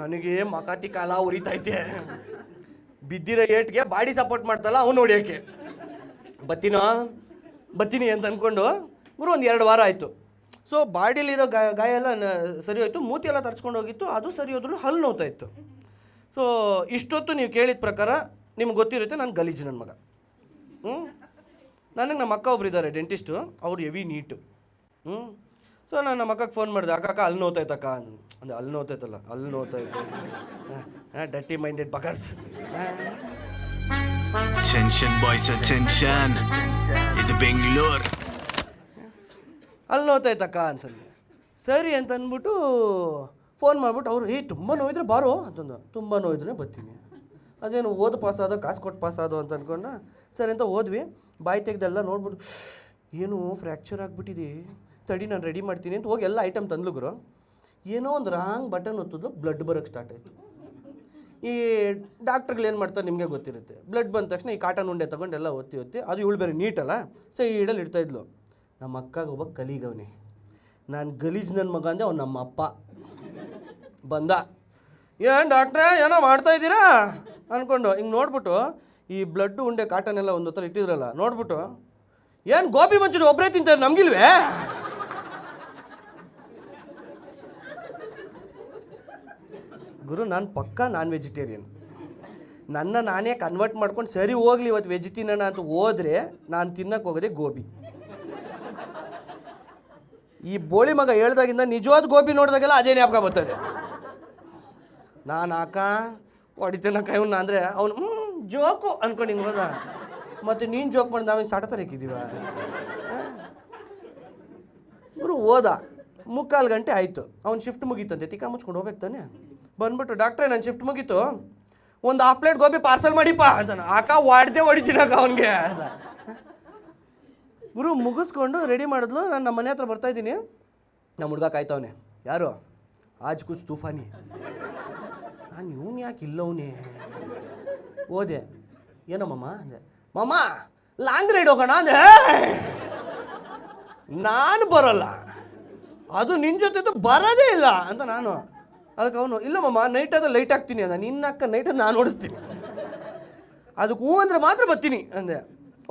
ನನಗೆ ಮಕಾತಿ ಕಾಲ ಉರಿತೈತೆ. ಬಿದ್ದಿರೋ ಏಟ್ಗೆ ಬಾಡಿ ಸಪೋರ್ಟ್ ಮಾಡ್ತಲ್ಲ ಅವ್ನು ಹೊಡಿಯೋಕ್ಕೆ ಬತ್ತೀನೋ? ಬತ್ತೀನಿ ಅಂತ ಅಂದ್ಕೊಂಡು ಗುರು ಒಂದು ಎರಡು ವಾರ ಆಯಿತು. ಸೊ ಬಾಡಿಲಿರೋ ಗಾಯ ಗಾಯ ಎಲ್ಲ ಸರಿ ಹೋಯ್ತು. ಮೂತಿ ಎಲ್ಲ ತರ್ಸ್ಕೊಂಡು ಹೋಗಿತ್ತು. ಅದು ಸರಿ ಹೋದ್ರು ಹಲ್ಲು ನೋವ್ತಾ ಇತ್ತು. ಸೊ ಇಷ್ಟೊತ್ತು ನೀವು ಕೇಳಿದ ಪ್ರಕಾರ ನಿಮ್ಗೆ ಗೊತ್ತಿರುತ್ತೆ ನಾನು ಗಲೀಜು ನನ್ನ ಮಗ. ಹ್ಞೂ ನನಗೆ ನಮ್ಮ ಅಕ್ಕ ಒಬ್ರು ಇದ್ದಾರೆ ಡೆಂಟಿಸ್ಟು ಅವ್ರು ಹೆವಿ ನೀಟು ಹ್ಞೂ ಸೊ ನಾನು ನಮ್ಮ ಅಕ್ಕಗೆ ಫೋನ್ ಮಾಡಿದೆ ಅಕ್ಕ ಅಕ್ಕ ಅಲ್ಲಿ ನೋತೈತಕ್ಕ. ಅಂದ್ರೆ ಅಲ್ಲಿ ನೋತೈತಲ್ಲ ಅಲ್ಲಿ ನೋತೈತೆ. ಹಾಂ ಡಟ್ಟಿ minded buggers tension boys tension ಇದು ಬೆಂಗಳೂರು ಅಲ್ಲಿ ನೋತೈತಕ್ಕ ಅಂತಂದೆ. ಸರಿ ಅಂತ ಅಂದ್ಬಿಟ್ಟು ಫೋನ್ ಮಾಡಿಬಿಟ್ಟು ಅವರು ಏಯ್ ತುಂಬ ನೋವಿದ್ರೆ ಬಾರೋ ಅಂತಂದು. ತುಂಬ ನೋವಿದ್ರೆ ಬರ್ತೀನಿ. ಅದೇನು ಓದು ಪಾಸ್ ಆದ ಕಾಸು ಕೊಟ್ಟು ಪಾಸ್ ಆದೋ ಅಂತ ಅಂದ್ಕೊಂಡು ಸರಿ ಅಂತ ಓದ್ವಿ. ಬಾಯಿ ತೆಗ್ದೆಲ್ಲ ನೋಡ್ಬಿಟ್ಟು ಏನು ಫ್ರ್ಯಾಕ್ಚರ್ ಆಗಿಬಿಟ್ಟಿದೆ. ತಡಿ, ನಾನು ರೆಡಿ ಮಾಡ್ತೀನಿ ಅಂತ ಹೋಗಿ ಎಲ್ಲ ಐಟಮ್ ತಂದ್ಲುಗ್ರು ಏನೋ ಒಂದು ರಾಂಗ್ ಬಟನ್ ಒತ್ತಿದ್ಲು ಬ್ಲಡ್ ಬರೋಕ್ಕೆ ಸ್ಟಾರ್ಟ್ ಆಯಿತು. ಈ ಡಾಕ್ಟ್ರುಗಳು ಏನು ಮಾಡ್ತಾರೆ ನಿಮಗೆ ಗೊತ್ತಿರುತ್ತೆ. ಬ್ಲಡ್ ಬಂದ ತಕ್ಷಣ ಈ ಕಾಟನ್ ಉಂಡೆ ತೊಗೊಂಡು ಎಲ್ಲ ಒತ್ತಿ ಒತ್ತಿ, ಅದು ಇವಳು ಬೇರೆ ನೀಟಲ್ಲ ಸೊ ಈ ಇಡಲ್ಲಿ ಇಡ್ತಾ ಇದ್ಲು. ನಮ್ಮ ಅಕ್ಕಾಗ ಒಬ್ಬ ಕಲೀಗವನೇ ನಾನು ಗಲೀಜ್ ನನ್ನ ಮಗ ಅಂದೆ ಅವ್ನು ನಮ್ಮ ಅಪ್ಪ. ಬಂದ. ಏನು ಡಾಕ್ಟ್ರೇ ಏನೋ ಮಾಡ್ತಾ ಇದ್ದೀರಾ? ಅಂದ್ಕೊಂಡು ಹಿಂಗೆ ನೋಡ್ಬಿಟ್ಟು ಈ ಬ್ಲಡ್ ಉಂಡೆ, ಕಾಟನ್ ಎಲ್ಲ ಒಂದು ಹತ್ರ ಇಟ್ಟಿದ್ರಲ್ಲ, ನೋಡ್ಬಿಟ್ಟು, ಏನು ಗೋಬಿ ಮಂಚೂರಿ ಒಬ್ಬರೇ ತಿಂತಾರೆ ನಮಗಿಲ್ವೇ? ಗುರು, ನಾನು ಪಕ್ಕಾ ನಾನ್ ವೆಜಿಟೇರಿಯನ್ ನನ್ನ ನಾನೇ ಕನ್ವರ್ಟ್ ಮಾಡ್ಕೊಂಡು ಸರಿ ಹೋಗ್ಲಿ ಇವತ್ತು ವೆಜ್ ತಿನ್ನೋಣ ಅಂತ ಹೋದರೆ ನಾನು ತಿನ್ನಕ್ಕೆ ಹೋಗೋದೆ ಗೋಬಿ. ಈ ಬೋಳಿ ಮಗ ಹೇಳ್ದಾಗಿಂದ ನಿಜವಾದ ಗೋಬಿ ನೋಡಿದಾಗೆಲ್ಲ ಅದೇ ಜ್ಞಾಪಕ ಬರ್ತದೆ. ನಾನು ಅಕ್ಕ ಕೈ ಕೈವನ್ನ ಅಂದರೆ ಅವನು ಹ್ಞೂ ಜೋಕು ಅನ್ಕೊಂಡು ಹಿಂಗೆ ಹೋದ. ಮತ್ತು ನೀನು ಜೋಕ್ ಮಾಡಿ ನಾವೇನು ಸಾಟ ತರಕಿದ್ದೀವ ಗುರು, ಹೋದ. ಮುಕ್ಕಾಲು ಗಂಟೆ ಆಯಿತು. ಅವ್ನು ಶಿಫ್ಟ್ ಮುಗೀತಂತೆ. ತಿಕ್ಕ ಮುಚ್ಕೊಂಡು ಹೋಗ್ಬೇಕು ತಾನೆ? ಬಂದ್ಬಿಟ್ಟು, ಡಾಕ್ಟ್ರೆ ನನ್ನ ಶಿಫ್ಟ್ ಮುಗೀತು. ಒಂದು ಹಾಫ್ ಪ್ಲೇಟ್ ಗೋಬಿ ಪಾರ್ಸಲ್ ಮಾಡಿಪ್ಪ. ಅಂತಾನೆ. ಆಕ ಹೊಡ್ದೆ ಹೊಡಿತೀನಕ್ಕ ಅವನಿಗೆ. ಗುರು ಮುಗಿಸ್ಕೊಂಡು ರೆಡಿ ಮಾಡಿದ್ಲು. ನಾನು ನಮ್ಮ ಮನೆ ಹತ್ರ ಬರ್ತಾ ಇದ್ದೀನಿ. ನಮ್ಮ ಹುಡುಗ ಕಾಯ್ತವನೆ ಯಾರು? ಆಜ್ ಕುಚ್ ತೂಫಾನಿ. ನಾನು ಇವನು ಯಾಕೆ ಇಲ್ಲವನೇ ಓದೆ. ಏನೋ ಮಮ್ಮ ಅಂದೆ. ಮಮ್ಮ ಲಾಂಗ್ ರೈಡ್ ಹೋಗೋಣ? ಅಂದೆ. ನಾನು ಬರೋಲ್ಲ. ಅದು ನಿನ್ನ ಜೊತೆ ಬರೋದೇ ಇಲ್ಲ. ಅಂತ ನಾನು. ಅದಕ್ಕೆ ಅವನು, ಇಲ್ಲ ಮಮ್ಮ ನೈಟ್ ಅದು ಲೈಟ್ ಹಾಕ್ತೀನಿ ಅಂದ. ನಿನ್ನ ಅಕ್ಕ ನೈಟ್ ನಾನು ಓಡಿಸ್ತೀನಿ. ಅದಕ್ಕೆ ಹೂ ಅಂದರೆ ಮಾತ್ರ ಬರ್ತೀನಿ ಅಂದೆ.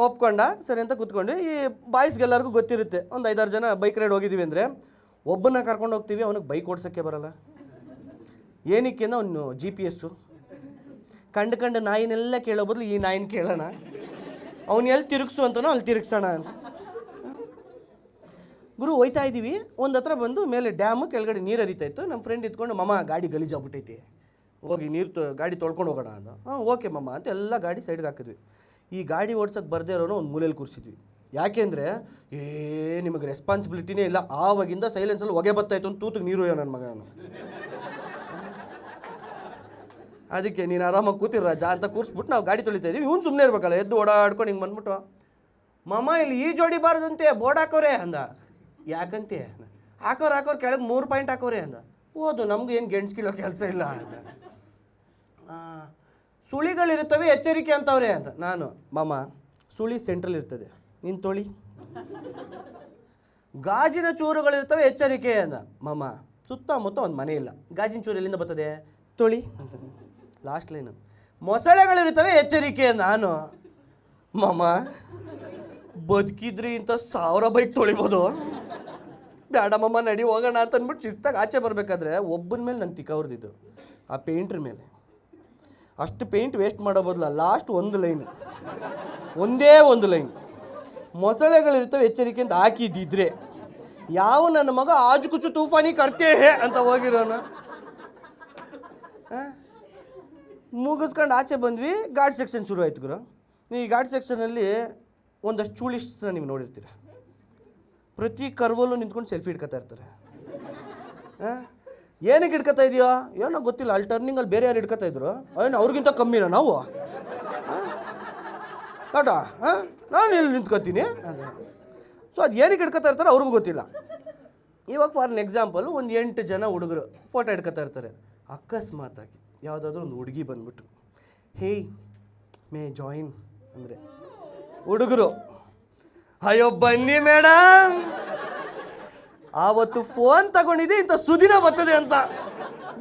ಒಪ್ಕೊಂಡ, ಸರಿ ಅಂತ ಕೂತ್ಕೊಂಡು ಈ ಬಾಯ್ಸ್ಗೆಲ್ಲರಿಗೂ ಗೊತ್ತಿರುತ್ತೆ, ಒಂದು ಐದಾರು ಜನ ಬೈಕ್ ರೈಡ್ ಹೋಗಿದ್ದೀವಿ ಅಂದರೆ, ಒಬ್ಬನ್ನ ಕರ್ಕೊಂಡು ಹೋಗ್ತೀವಿ, ಅವನಿಗೆ ಬೈಕ್ ಓಡಿಸೋಕ್ಕೆ ಬರಲ್ಲ. ಏನಕ್ಕೆ ಅಂದ ಅವನು ಜಿ ಪಿ ಎಸ್ಸು ಕಂಡು ಕಂಡು ನಾಯಿನೆಲ್ಲ ಕೇಳೋ ಬದಲು ಈ ನಾಯಿನ ಕೇಳೋಣ. ಅವನು ಎಲ್ಲಿ ತಿರುಗಿಸು ಅಂತನೋ ಅಲ್ಲಿ ತಿರುಗಿಸೋಣ ಅಂತ. ಗುರು ಹೋಯ್ತಾ ಇದ್ದೀವಿ ಒಂದು ಹತ್ರ ಬಂದು ಮೇಲೆ ಡ್ಯಾಮು ಕೆಳಗಡೆ ನೀರು ಹರಿತಾ ಇತ್ತು. ನಮ್ಮ ಫ್ರೆಂಡ್ ಇದ್ಕೊಂಡು, ಮಮ್ಮ, ಗಾಡಿ ಗಲೀಜಾಗ್ಬಿಟ್ಟೈತಿ ಹೋಗಿ ನೀರು ತೊ, ಗಾಡಿ ತೊಳ್ಕೊಂಡು ಹೋಗೋಣ ಅಂತ. ಹಾಂ ಓಕೆ ಮಮ್ಮ, ಅಂತ ಎಲ್ಲ ಗಾಡಿ ಸೈಡ್ಗೆ ಹಾಕಿದ್ವಿ. ಈ ಗಾಡಿ ಓಡ್ಸೋಕೆ ಬರದೇ ಇರೋನು ಒಂದು ಮೂಲೆಯಲ್ಲಿ ಕೂರಿಸಿದ್ವಿ. ಯಾಕೆಂದರೆ ಏ, ನಿಮಗೆ ರೆಸ್ಪಾನ್ಸಿಬಿಲಿಟಿನೇ ಇಲ್ಲ. ಆವಾಗಿಂದ ಸೈಲೆನ್ಸಲ್ಲಿ ಹೊಗೆ ಬರ್ತಾಯಿತ್ತು ಅಂತ ತೂತಿಗೆ ನೀರು ನನ್ನ ಮಗನು. ಅದಕ್ಕೆ, ನೀನು ಆರಾಮಾಗಿ ಕೂತಿರ ರಾಜ ಅಂತ ಕೂರಿಸ್ಬಿಟ್ಟು ನಾವು ಗಾಡಿ ತೊಳಿತಾ ಇದ್ದೀವಿ ಇವ್ನು ಸುಮ್ಮನೆ ಇರ್ಬೇಕಲ್ಲ, ಎದ್ದು ಓಡಾಡ್ಕೊಂಡು ಹಿಂಗೆ ಬಂದ್ಬಿಟ್ಟು. ಮಮ್ಮ, ಇಲ್ಲಿ ಈ ಜೋಡಿ ಬಾರದಂತೆ, ಬೋರ್ಡ್ ಹಾಕೋರೆ, ಅಂದ. ಯಾಕಂತೆ ಹಾಕೋರು ಹಾಕೋರು ಕೆಳಗೆ ಮೂರು ಪಾಯಿಂಟ್ ಹಾಕೋರಿ ಅಂದ. ಓದು, ನಮ್ಗೆ ಏನು ಗೆಣ್ಸ್ ಕೀಳೋ ಕೆಲಸ ಇಲ್ಲ ಅಂತ ಸುಳಿಗಳು ಸುಳಿಗಳಿರುತ್ತವೆ ಎಚ್ಚರಿಕೆ ಅಂತವ್ರೆ ಅಂತ ನಾನು, ಮಾಮ, ಸುಳಿ ಸೆಂಟ್ರಲ್ ಇರ್ತದೆ. ನಿನ್ ತೊಳಿ. ಗಾಜಿನ ಚೂರುಗಳಿರ್ತವೆ ಎಚ್ಚರಿಕೆ ಅಂದ. ಮಾಮ, ಸುತ್ತಮುತ್ತ ಒಂದು ಮನೆ ಇಲ್ಲ. ಗಾಜಿನ ಚೂರು ಎಲ್ಲಿಂದ ಬರ್ತದೆ? ತೊಳಿ ಅಂತ. ಲಾಸ್ಟ್ ಲೈನು ಮೊಸಳೆಗಳಿರ್ತವೆ ಎಚ್ಚರಿಕೆ ನಾನು, ಮಾಮ, ಬದುಕಿದ್ರಿ ಇಂಥ ಸಾವಿರ ಬೈಕ್ ತೊಳಿಬೋದು. ಬೇಡ ಮಮ್ಮ ನಡಿ, ಹೋಗೋಣ ಅಂತ ಅಂದ್ಬಿಟ್ಟು ಶಿಸ್ತಾಗಿ ಆಚೆ ಬರಬೇಕಾದ್ರೆ ಒಬ್ಬನ ಮೇಲೆ ನಂಗೆ ತಿಕ್ಕವ್ರದ್ದು ಆ ಪೇಂಟ್ರ ಮೇಲೆ. ಅಷ್ಟು ಪೇಂಟ್ ವೇಸ್ಟ್ ಮಾಡೋ ಬದಲ ಲಾಸ್ಟ್ ಒಂದು ಲೈನ್ ಒಂದೇ ಒಂದು ಲೈನ್ ಮೊಸಳೆಗಳಿರ್ತವೆ ಎಚ್ಚರಿಕೆ ಅಂತ ಹಾಕಿದ್ದಿದ್ರೆ, ಯಾವ ನನ್ನ ಮಗ ಆಜು ಕುಚು ತೂಫಾನಿ ಕರ್ತೆ ಅಂತ ಹೋಗಿರೋಣ ಆ? ಮುಗಿಸ್ಕೊಂಡು ಆಚೆ ಬಂದ್ವಿ ಗಾಡ್ ಸೆಕ್ಷನ್ ಶುರು ಆಯ್ತು ಗುರು. ಈ ಗಾಡ್ ಸೆಕ್ಷನಲ್ಲಿ ಒಂದಷ್ಟು ಚೂಳಿಸ್ಟ್ಸ್ನ ನೀವು ನೋಡಿರ್ತೀರ. ಪ್ರತಿ ಕರ್ವಲ್ಲೂ ನಿಂತ್ಕೊಂಡು ಸೆಲ್ಫಿ ಹಿಡ್ಕೊತಾ ಇರ್ತಾರೆ. ಹಾಂ? ಏನಕ್ಕೆ ಹಿಡ್ಕೊತಾ ಇದೆಯಾ? ಏನೋ ಗೊತ್ತಿಲ್ಲ ಅಲ್ಲಿ ಟರ್ನಿಂಗಲ್ಲಿ ಬೇರೆ ಯಾರು ಹಿಡ್ಕೊತಾ ಇದ್ರು? ಏನು ಅವ್ರಿಗಿಂತ ಕಮ್ಮಿನ ನಾವು? ಟಾಟಾ ಹಾಂ? ನಾನು ಇಲ್ಲಿ ನಿಂತ್ಕೊತೀನಿ? ಅದು. ಸೊ ಅದು ಏನಕ್ಕೆ ಹಿಡ್ಕೊತಾ ಇರ್ತಾರೆ ಅವ್ರಿಗೂ ಗೊತ್ತಿಲ್ಲ. ಇವಾಗ ಫಾರ್ ಅನ್ ಎಕ್ಸಾಂಪಲ್ ಒಂದು ಎಂಟು ಜನ ಹುಡುಗರು ಫೋಟೋ ಹಿಡ್ಕೊತಾ ಇರ್ತಾರೆ. ಅಕಸ್ಮಾತಾಗಿ ಯಾವುದಾದ್ರೂ ಒಂದು ಹುಡುಗಿ ಬಂದ್ಬಿಟ್ಟು ಹೇಯ್ ಮೇ ಜಾಯಿನ್ ಅಂದರೆ, ಹುಡುಗರು ಅಯ್ಯೋ, ಬನ್ನಿ ಮೇಡಮ್ ಆವತ್ತು ಫೋನ್ ತಗೊಂಡಿದ್ದೆ, ಇಂಥ ಸುದಿನ ಬರ್ತದೆ ಅಂತ.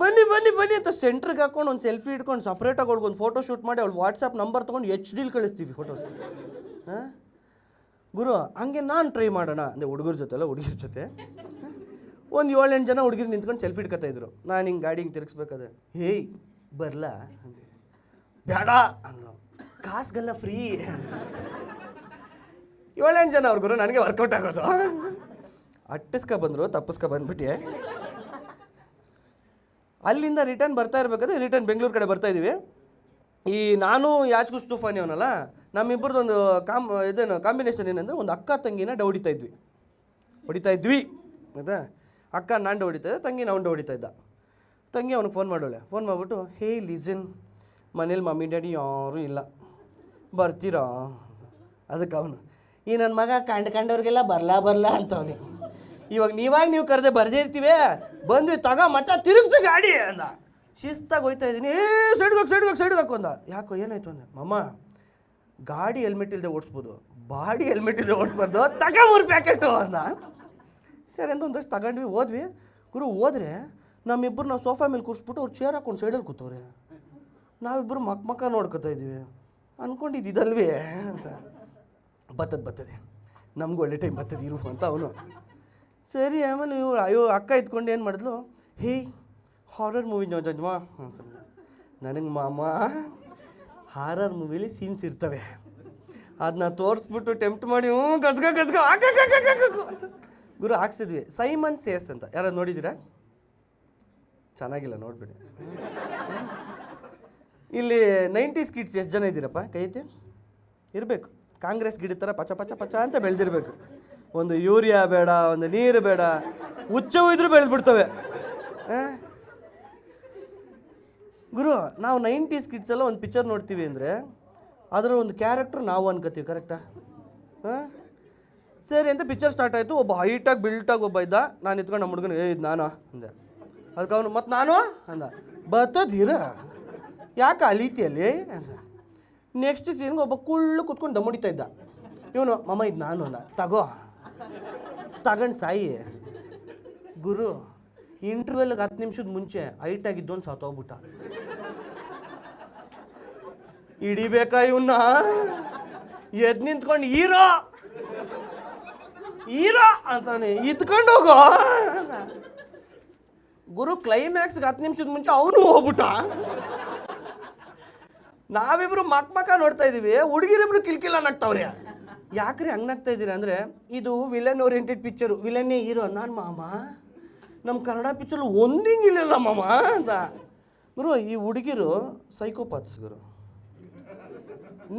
ಬನ್ನಿ ಬನ್ನಿ ಬನ್ನಿ ಅಂತ ಸೆಂಟ್ರಿಗೆ ಹಾಕೊಂಡು ಒಂದು ಸೆಲ್ಫಿ ಇಟ್ಕೊಂಡು ಸಪ್ರೇಟಾಗಿ ಆಗಿ ಒಂದು ಫೋಟೋ ಶೂಟ್ ಮಾಡಿ ಅವಳು ವಾಟ್ಸಪ್ ನಂಬರ್ ತೊಗೊಂಡು ಎಚ್ ಡಿಲ್ ಕಳಿಸ್ತೀವಿ ಫೋಟೋಸ್ ಹಾಂ? ಗುರು, ಹಂಗೆ ನಾನು ಟ್ರೈ ಮಾಡೋಣ. ಅಂದರೆ ಹುಡುಗರ ಜೊತೆ ಅಲ್ಲ ಹುಡುಗಿರ ಜೊತೆ. ಒಂದು ಏಳೆಂಟು ಜನ ಹುಡುಗಿರು ನಿಂತ್ಕೊಂಡು ಸೆಲ್ಫಿ ಇಟ್ಕೊತಾ ಇದ್ರು. ನಾನು ಹಿಂಗೆ ಗಾಡಿ ಹಿಂಗೆ ತಿರುಗಿಸ್ಬೇಕಾದ್ರೆ ಹೇಯ್ ಬರಲಾ? ಅಂದೆ. ಬೇಡ ಅಂದು ಕಾಸ್ಗೆಲ್ಲ ಫ್ರೀ ಏಳೆಂಟು ಜನ ಅವ್ರಿಗೂ ನನಗೆ ವರ್ಕೌಟ್ ಆಗೋದು. ಅಟ್ಟಿಸ್ಕೊ ಬಂದರು, ತಪ್ಪಿಸ್ಕೊ ಬಂದ್ಬಿಟ್ಟೆ ಅಲ್ಲಿಂದ ರಿಟರ್ನ್ ಬರ್ತಾ ಇರಬೇಕಾದ್ರೆ ರಿಟರ್ನ್ ಬೆಂಗಳೂರು ಕಡೆ ಬರ್ತಾ ಇದ್ದೀವಿ ಈ ನಾನು ಯಾಚ್ ಸ್ತೂಫಾನಿ ಅವನಲ್ಲ, ನಮ್ಮಿಬ್ಬರದೊಂದು ಕಾಮ್, ಇದೇನು ಕಾಂಬಿನೇಷನ್ ಏನಂದರೆ ಒಂದು ಅಕ್ಕ ತಂಗಿನ ಡ ಹೊಡಿತಾ ಇದ್ವಿ. ಹೊಡಿತಾ ಇದ್ವಿ ಆಯ್ತಾ ಅಕ್ಕ ನಾನು ಹೊಡಿತಾ ಇದ್ದೆ, ತಂಗಿ ನಾವು ಹೊಡಿತಾ ಇದ್ದ. ತಂಗಿ ಅವ್ನಿಗೆ ಫೋನ್ ಮಾಡೋಳೆ ಫೋನ್ ಮಾಡಿಬಿಟ್ಟು, ಹೇ ಲಿಸನ್ ಮನೇಲಿ ಮಮ್ಮಿ, ಡ್ಯಾಡಿ ಯಾರೂ ಇಲ್ಲ. ಬರ್ತೀರಾ? ಅದಕ್ಕೆ ಅವನು ಈ ನನ್ನ ಮಗ ಕಂಡು ಕಂಡವ್ರಿಗೆಲ್ಲ ಬರಲಾ ಬರಲಾ ಅಂತವ್ನಿ. ಇವಾಗ ನೀವಾಗ ನೀವು ಕರೆದೆ ಬರ್ದೇ ಇರ್ತೀವಿ? ಬಂದ್ವಿ, ತಗೋ ಮಚ್ಚ, ತಿರುಗಿಸು ಗಾಡಿ ಅಂದ. ಶಿಸ್ತಾಗಿ ಹೋಯ್ತಾ ಇದ್ದೀನಿ. ಏ ಸೈಡ್ಗೆ ಹೋಗಿ ಸೈಡ್ಗೆ ಅಂದ. ಯಾಕೋ ಏನಾಯ್ತು ಅಂದೆ? ಮಮ್ಮ, ಗಾಡಿ ಹೆಲ್ಮೆಟ್ ಇಲ್ಲದೆ ಓಡಿಸ್ಬೋದು. ಬಾಡಿ ಹೆಲ್ಮೆಟ್ ಇಲ್ಲದೆ ಓಡಿಸ್ಬಾರ್ದು. ತಗ ಮೂರು ಪ್ಯಾಕೆಟು ಅಂದ. ಸರಿ ಅಂತ ಒಂದಷ್ಟು ತಗೊಂಡ್ವಿ, ಹೋದ್ವಿ. ಗುರು, ಹೋದ್ರೆ ನಮ್ಮಿಬ್ಬರು ನಾವು ಸೋಫಾ ಮೇಲೆ ಕೂರಿಸ್ಬಿಟ್ಟು ಅವ್ರು ಚೇರ್ ಹಾಕೊಂಡು ಸೈಡಲ್ಲಿ ಕೂತವ್ರೆ. ನಾವಿಬ್ಬರು ಮಕ್ಕ ಮಕ್ಕ ನೋಡ್ಕೊತಾ ಇದ್ದೀವಿ ಅಂದ್ಕೊಂಡಿದ್ದಲ್ವೇ ಅಂತ. ಬರ್ತದೆ ಬತ್ತದೆ. ನಮಗೂ ಒಳ್ಳೆ ಟೈಮ್ ಬರ್ತದೆ ಇರು ಅಂತ ಅವನು. ಸರಿ, ಆಮೇಲೆ ಇವ್ರು, ಅಯ್ಯೋ, ಅಕ್ಕ ಇದ್ಕೊಂಡು ಏನು ಮಾಡಿದ್ಲು? ಹೇ ಹಾರರ್ ಮೂವಿ ಜಜ್ಮಾ ಅಂತ ನನಗೆ ಮಾಮ ಹಾರರ್ ಮೂವಿಲಿ ಸೀನ್ಸ್ ಇರ್ತವೆ. ಅದನ್ನ ತೋರಿಸ್ಬಿಟ್ಟು ಟೆಂಪ್ಟ್ ಮಾಡಿ, ಹ್ಞೂ, ಗಸ್ಗ ಗಸ್ಗ ಗುರು, ಹಾಕ್ಸಿದ್ವಿ. ಸೈಮನ್ ಸೇಸ್ ಅಂತ. ಯಾರು ನೋಡಿದ್ದೀರಾ? ಚೆನ್ನಾಗಿಲ್ಲ, ನೋಡ್ಬಿಡಿ. ಇಲ್ಲಿ ನೈಂಟೀಸ್ ಕಿಡ್ಸ್ ಎಷ್ಟು ಜನ ಇದ್ದೀರಪ್ಪ? ಕೈ ಐತಿ ಇರಬೇಕು. ಕಾಂಗ್ರೆಸ್ ಗಿಡ ಥರ ಪಚ ಪಚ ಪಚ ಅಂತ ಬೆಳೆದಿರ್ಬೇಕು. ಒಂದು ಯೂರಿಯಾ ಬೇಡ, ಒಂದು ನೀರು ಬೇಡ, ಹುಚ್ಚವು ಇದ್ರೂ ಬೆಳೆದ್ಬಿಡ್ತವೆ? ಗುರು, ನಾವು ನೈಂಟೀಸ್ ಕಿಡ್ಸ್ ಎಲ್ಲ ಒಂದು ಪಿಕ್ಚರ್ ನೋಡ್ತೀವಿ ಅಂದರೆ ಅದರ ಒಂದು ಕ್ಯಾರೆಕ್ಟರ್ ನಾವು ಅನ್ಕೋತೀವಿ ಕರೆಕ್ಟಾ? ಹಾಂ ಸರಿ ಅಂತ ಪಿಕ್ಚರ್ ಸ್ಟಾರ್ಟ್ ಆಯಿತು, ಒಬ್ಬ ಹೈಟಾಗಿ ಬಿಲ್ಟಾಗಿ ಒಬ್ಬ ಇದ್ದ, ನಾನು ಇತ್ಕೊಂಡು ನಮ್ಮ ಹುಡುಗನ ಏ, ಇದು ನಾನು? ಅಂದೆ. ಅದಕ್ಕೆ ಅವನು ಮತ್ತು ನಾನು? ಅಂದ. ಬತ್ತದಿರ ಯಾಕೆ ಅಲೀತಿಯಲ್ಲಿ? ಅಂದ. ನೆಕ್ಸ್ಟ್ ಸೀನ್ಗೆ ಒಬ್ಬ ಕುಳ್ಳು ಕುತ್ಕೊಂಡು ದಮ್ ಹೊಡಿತಾ ಇದ್ದ. ಇವನು, ಮಮ್ಮ, ಇದು ನಾನು ಅಲ್ಲ. ತಗೋ. ತಗೊಂಡು ಸಾಯಿ. ಗುರು ಇಂಟರ್ವ್ಯೂಲ್ಗೆ ಹತ್ತು ನಿಮಿಷದ ಮುಂಚೆ ಹೈಟಾಗಿದ್ದೊಂದು ಸತ್ತೋಗ್ಬಿಟ್ಟ ಹಿಡಿಬೇಕಾ ಇವನ್ನ ಎದ್ ನಿಂತ್ಕೊಂಡು, ಹೀರೋ! ಹೀರೋ! ಅಂತಾನೆ. ಇದ್ಕೊಂಡು ಹೋಗೋ. ಗುರು ಕ್ಲೈಮ್ಯಾಕ್ಸ್ಗೆ ಹತ್ತು ನಿಮಿಷದ ಮುಂಚೆ ಅವನು ಹೋಗ್ಬಿಟ್ಟ. ನಾವಿಬ್ರು ಮಕ್ ಮಕ ನೋಡ್ತಾ ಇದೀವಿ, ಹುಡುಗಿರಿಬ್ರು ಕಿಲ್ಕಿಲ್ಲ ನಗ್ತಾವ್ರೆ ಯಾಕ್ರಿ ಹಂಗೆ ನಗ್ತಾ ಇದ್ದೀರಾ ಅಂದರೆ, ಇದು ವಿಲನ್ ಓರಿಯೆಂಟೆಡ್ ಪಿಕ್ಚರು ವಿಲನ್ನೇ ಹೀರೋ ನಾನು ಮಾಮ. ನಮ್ಮ ಕನ್ನಡ ಪಿಕ್ಚರ್ ಒಂದಿಂಗಿಲ್ಲ ಮಾಮ ಅಂತ. ಗುರು, ಈ ಹುಡುಗಿರು ಸೈಕೋಪಾತ್ಸ್ ಗುರು.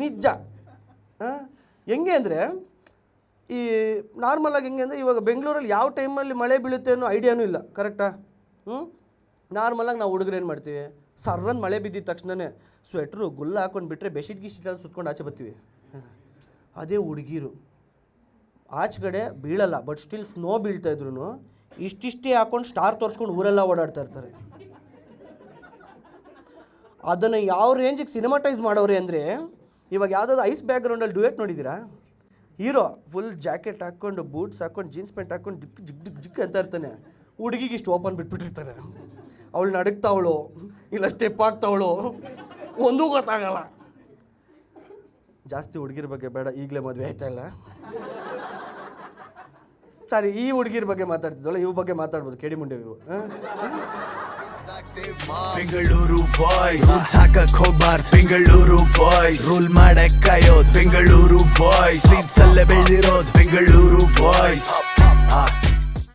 ನಿಜ? ಹೆಂಗೆ ಅಂದರೆ, ಈ ನಾರ್ಮಲಾಗಿ ಹೆಂಗೆ ಅಂದರೆ, ಇವಾಗ ಬೆಂಗಳೂರಲ್ಲಿ ಯಾವ ಟೈಮಲ್ಲಿ ಮಳೆ ಬೀಳುತ್ತೆ ಅನ್ನೋ ಐಡಿಯಾನೂ ಇಲ್ಲ ಕರೆಕ್ಟಾ ಹ್ಞೂ ನಾರ್ಮಲಾಗಿ ನಾವು ಹುಡುಗರು ಏನು ಮಾಡ್ತೀವಿ? ಸರ್ರನ್ ಮಳೆ ಬಿದ್ದಿದ ತಕ್ಷಣವೇ ಸ್ವೆಟ್ರು ಗುಲ್ಲ ಹಾಕೊಂಡು ಬಿಟ್ಟರೆ ಬೆಶೀಟ್ ಗಿಶೀಟಲ್ಲಿ ಸುತ್ಕೊಂಡು ಆಚೆ ಬರ್ತೀವಿ. ಅದೇ ಹುಡುಗಿರು. ಆಚೆಗಡೆ ಬೀಳಲ್ಲ ಬಟ್ ಸ್ಟಿಲ್ ಸ್ನೋ ಬೀಳ್ತಾ ಇದ್ರು ಇಷ್ಟಿಷ್ಟೇ ಹಾಕೊಂಡು ಸ್ಟಾರ್ ತೋರಿಸ್ಕೊಂಡು ಊರೆಲ್ಲ ಓಡಾಡ್ತಾ ಇರ್ತಾರೆ. ಅದನ್ನು ಯಾವ ರೇಂಜಿಗೆ ಸಿನಿಮಾಟೈಸ್ ಮಾಡೋರೆ ಅಂದರೆ, ಇವಾಗ ಯಾವುದಾದ್ರು ಐಸ್ ಬ್ಯಾಕ್ಗ್ರೌಂಡಲ್ಲಿ ಡುಯೆಟ್ ನೋಡಿದ್ದೀರಾ? ಹೀರೋ ಫುಲ್ ಜಾಕೆಟ್ ಹಾಕ್ಕೊಂಡು ಬೂಟ್ಸ್ ಹಾಕ್ಕೊಂಡು ಜೀನ್ಸ್ ಪ್ಯಾಂಟ್ ಹಾಕ್ಕೊಂಡು ಜಿಕ್ ಜಿಕ್ ಜಿಕ್ ಜಿಕ್ ಅಂತ ಇರ್ತಾನೆ. ಹುಡುಗಿಗೆ ಇಷ್ಟು ಓಪನ್ ಬಿಟ್ಬಿಟ್ಟಿರ್ತಾರೆ. ಅವಳು ನಡುಕ್ತಾವಳು ಇಲ್ಲ ಸ್ಟೆಪ್ ಆಗ್ತಾವಳು ಒಂದೂ ಗೊತ್ತಾಗಲ್ಲ. ಜಾಸ್ತಿ ಹುಡುಗಿರ ಬಗ್ಗೆ ಬೇಡ ಈಗಲೇ ಮದುವೆ ಆಯ್ತಾ ಇಲ್ಲ ಸರಿ ಈ ಹುಡುಗಿರ ಬಗ್ಗೆ ಮಾತಾಡ್ತಿದ್ದಲ್ಲ ಇವ್ ಬಗ್ಗೆ ಮಾತಾಡ್ಬೋದು ಕೆಡಿ ಮುಂಡೆ ಇವು ಬೆಂಗಳೂರು ಬಾಯ್ಸ್ ರೂಲ್ಸ್ ಹಾಕಕ್ ಹೋಗ್ಬಾರ್ದು. ಬೆಂಗಳೂರು ಬಾಯ್ಸ್ ರೂಲ್ ಮಾಡಕ್ ಕಾಯೋದ್. ಬೆಂಗಳೂರು ಬಾಯ್ಸ್ ಸೀಟ್ಸ್ ಅಲ್ಲೇ ಬೆಳ್ದಿರೋದ್. ಬೆಂಗಳೂರು ಬಾಯ್ಸ್